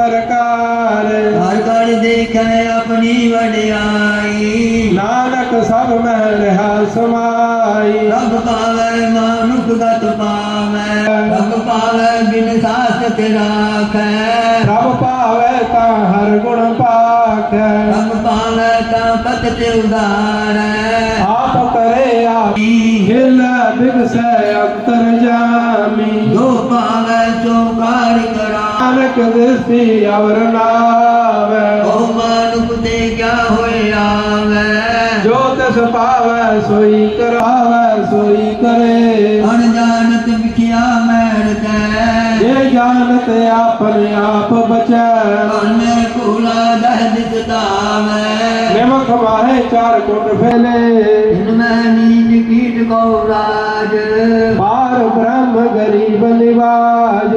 ਸਰਕਾਰ ਹਰ ਘਰ ਦੇਖੈ ਆਪਣੀ ਵਡਿਆਈ। ਨਾਨਕ ਸਭ ਮਹਿ ਰਹਾ ਸਮਾਈ। ਰਬ ਪਾਵੈ ਮਾਨੁਖ ਗਤ ਪਾਵੈ। ਰਬ ਪਾਵੈ ਬਿਨ ਸਾਸਤ ਰਾਖੈ। ਰਬ ਭਾਵੈ ਤਾਂ ਹਰ ਗੁਣ ਪਾਖੈ। ਰਬ ਪਾਵੈ ਤਾਂ ਪਤ ਤੇ ਉਦਾਰੈ। ਆਪ ਕਰੇ ਆਪੀ। ਹਿਲ ਬਿਗਸੈ ਅੰਤਰ ਜਾਮੀ اپنے آپ بچے چار کنڈ پھیلے۔ ان میں نیند کیٹ کو بار برہم غریب نواج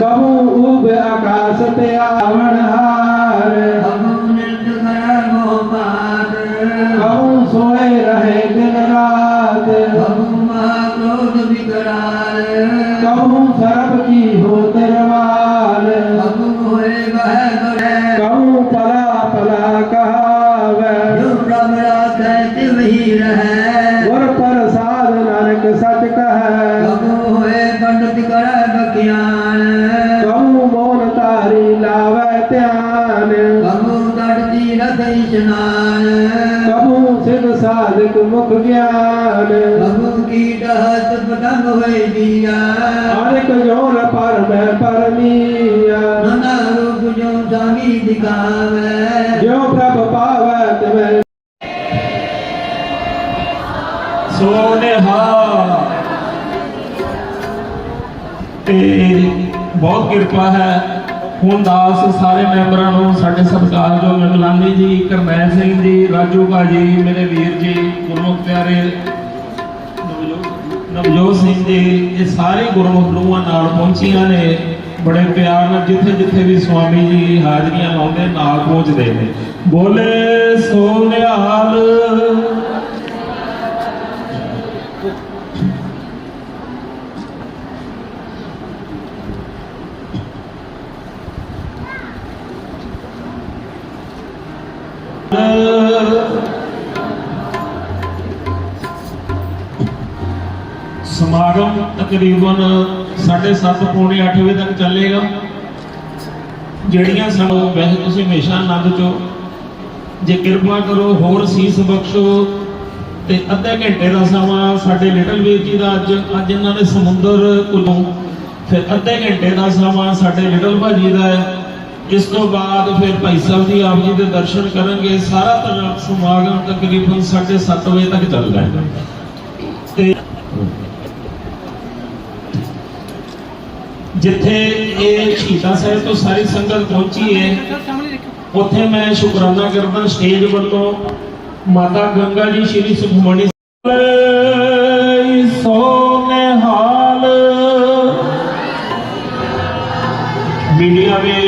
ببو آکاش پہ سو رہے ہوئے جنان کبو سن صادق مکھ گیان کبو کی دہت پٹنگ ہوئے دیا ہر ایک جون پر میں پر میا منا روپ جو سامی دکھاوے جو پرب پاوے تمہیں سونے ہاں تیری بہت کرپا ہے ਹੁਣ ਦਾਸ ਸਾਰੇ ਮੈਂਬਰਾਂ ਨੂੰ ਸਾਡੇ ਸਤਿਕਾਰਯੋਗ ਮਿਮਲਾਨੀ ਜੀ ਕਰਨੈਲ ਸਿੰਘ ਜੀ, ਰਾਜੂ ਭਾਜੀ, ਮੇਰੇ ਵੀਰ ਜੀ, ਗੁਰਮੁਖ ਪਿਆਰੇ ਨਵਜੋਤ- ਨਵਜੋਤ ਸਿੰਘ ਜੀ, ਇਹ ਸਾਰੇ ਗੁਰਮੁਖ ਰੂਹਾਂ ਨਾਲ ਪਹੁੰਚੀਆਂ ਨੇ। ਬੜੇ ਪਿਆਰ ਨਾਲ ਜਿੱਥੇ ਜਿੱਥੇ ਵੀ ਸਵਾਮੀ ਜੀ ਹਾਜ਼ਰੀਆਂ ਲਾਉਂਦੇ, ਨਾਲ ਪਹੁੰਚਦੇ ਨੇ। ਬੋਲੇ ਸੋਨਿਹਾਲ ਸਮਾਗਮ ਤਕਰੀਬਨ 7:30 ਪੌਣੇ 8 ਵਜੇ ਤੱਕ ਚੱਲੇਗਾ। ਜਿਹੜੀਆਂ ਸਾਨੂੰ ਵੈਸੇ ਤੁਸੀਂ ਹਮੇਸ਼ਾ ਆਨੰਦ ਚੋ ਜੇ ਕਿਰਪਾ ਕਰੋ, ਹੋਰ ਸੀਸ ਬਖਸ਼ੋ ਤੇ ਅੱਧੇ ਘੰਟੇ ਦਾ ਸਮਾਂ ਸਾਡੇ ਲਿਟਲ ਵੀਰ ਜੀ ਦਾ ਅੱਜ ਅੱਜ ਇਹਨਾਂ ਨੇ ਸਮੁੰਦਰ ਕੋਲੋਂ ਫਿਰ ਅੱਧੇ ਘੰਟੇ ਦਾ ਸਮਾਂ ਸਾਡੇ ਲਿਟਲ ਭਾਜੀ ਦਾ ਹੈ। ਇਸ ਤੋਂ ਬਾਅਦ ਫਿਰ ਭਾਈ ਸਾਹਿਬ ਜੀ ਆਪ ਜੀ ਦੇ ਦਰਸ਼ਨ ਕਰਨਗੇ, ਸਾਰਾ ਤਰ੍ਹਾਂ ਸਮਾਗਮ ਤਕਰੀਬਨ 7:30 ਵਜੇ ਤੱਕ ਚੱਲਦਾ ਹੈ। ਤੇ ਜਿੱਥੇ ਇਹ ਸ਼ਹੀਦਾਂ ਸਾਹਿਬ ਤੋਂ ਸਾਰੀ ਸੰਗਤ ਪਹੁੰਚੀ ਹੈ, ਉੱਥੇ ਮੈਂ ਸ਼ੁਕਰਾਨਾ ਕਰਦਾ, ਸਟੇਜ ਵੱਲੋਂ ਮਾਤਾ ਗੰਗਾ ਜੀ, ਸ਼੍ਰੀ ਸੁਖਮਣੀ ਮੀਡੀਆ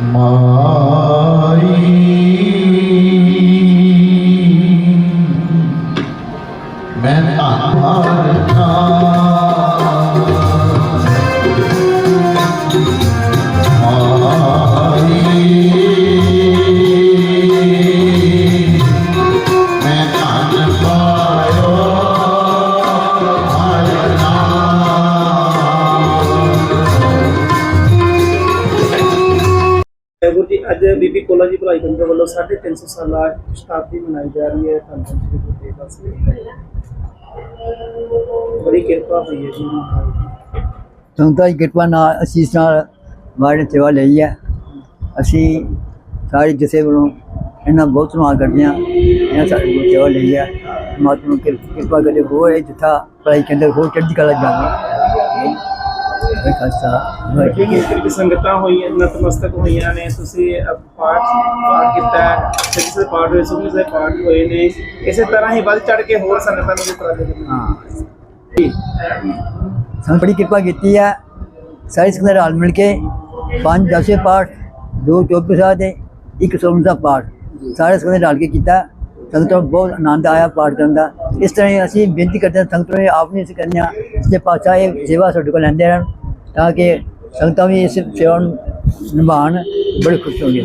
ਮਾਈ। ਮੈਂ ਧਨ ਬੀਬੀ ਕੋਲਾ ਜੀ ਭਲਾਈ ਕੇਂਦਰ ਵੱਲੋਂ 350 ਸਾਲਾ ਸ਼ਤਾਬਦੀ ਮਨਾਈ ਜਾ ਰਹੀ ਹੈ। ਧੰਨ ਧੰਨ ਸ਼੍ਰੀ ਗੁਰੂ ਤੇਗ ਬਹਾਦਰ ਬੜੀ ਕਿਰਪਾ ਹੋਈ ਹੈ ਜੀ ਮਹਾਰਾਜ ਦੀ। ਸੰਗਤਾਂ ਦੀ ਕਿਰਪਾ ਨਾਲ ਅਸੀਸ ਨਾਲ ਮਾੜੀ ਸੇਵਾ ਲਈ ਹੈ। ਅਸੀਂ ਸਾਰੇ ਜਿਸੇ ਵੱਲੋਂ ਇਹਨਾਂ ਬਹੁਤ ਸਮਾਨ ਕਰਦੇ ਹਾਂ। ਇਹਨਾਂ ਸਾਡੀ ਬਹੁਤ ਸੇਵਾ ਲਈ ਹੈ। ਮਾਤਾ ਕਿਰ- ਕਿਰਪਾ ਕਰੇ ਹੋਏ ਜਿੱਥਾ ਪੜਾਈ ਕੇਂਦਰ ਹੋ ਚੜ੍ਹਦੀ ਕਲਾ ਜਾਵੇ। ਇਹ ਖਾਸਾ ਵੱਡੀ ਗਿਣਤੀ ਵਿੱਚ ਸੰਗਤਾਂ ਹੋਈਆਂ ਨਤਮਸਤਕ ਹੋਈਆਂ ਨੇ ਤੁਸੀਂ ਅ, ਪਾਠ ਪਾਠ ਕੀਤਾ ਹੈ ਤੇ ਕਿਸੇ ਪਾਠ ਹੋਏ ਸੁਖਮਨੀ ਸਾਹਿਬ ਪਾਠ ਹੋਏ ਨੇ ਇਸੇ ਤਰ੍ਹਾਂ ਹੀ ਵੱਧ ਚੜ ਕੇ ਹੋਰ ਸੰਗਤਾਂ ਨੂੰ ਵੀ ਉਪਰਾਲੇ ਕਰਨੇ ਹਾਂ ਜੀ ਸਾਨੂੰ ਬੜੀ ਕਿਰਪਾ ਕੀਤੀ ਹੈ ਸਾਰੇ ਸੰਗਤਾਂ ਰਲ ਮਿਲ ਕੇ ਪੰਜ ਦਸੇ ਪਾਠ ਦੋ ਚੌਪੀ ਸਾਹਿਬ ਦੇ ਇੱਕ ਸੋਮਨ ਸਾਹਿਬ ਪਾਠ ਸਾਰੇ ਸੰਗਤਾਂ ਨੇ ਰਲ ਕੇ ਕੀਤਾ ਸੰਗਤਾਂ ਨੂੰ ਬਹੁਤ ਆਨੰਦ ਆਇਆ ਪਾਠ ਕਰਨ ਦਾ ਇਸ ਤਰ੍ਹਾਂ ਹੀ ਅਸੀਂ ਬੇਨਤੀ ਕਰਦੇ ਹਾਂ ਸੰਗਤਾਂ ਨੂੰ ਆਪ ਨਹੀਂ ਅਸੀਂ ਕਰਨੇ ਆ ਜੇ ਪਾਤਸ਼ਾਹ ਇਹ ਸੇਵਾ ਸਾਡੇ ਕੋਲ ਲੈਂਦੇ ਰਹਿਣ ਤਾਂ ਕਿ ਸੰਗਤਾਂ ਵੀ ਇਸ ਸੇਵਾ ਨੂੰ ਨਿਭਾਉਣ ਬੜੇ ਖੁਸ਼ ਹੋਣਗੇ।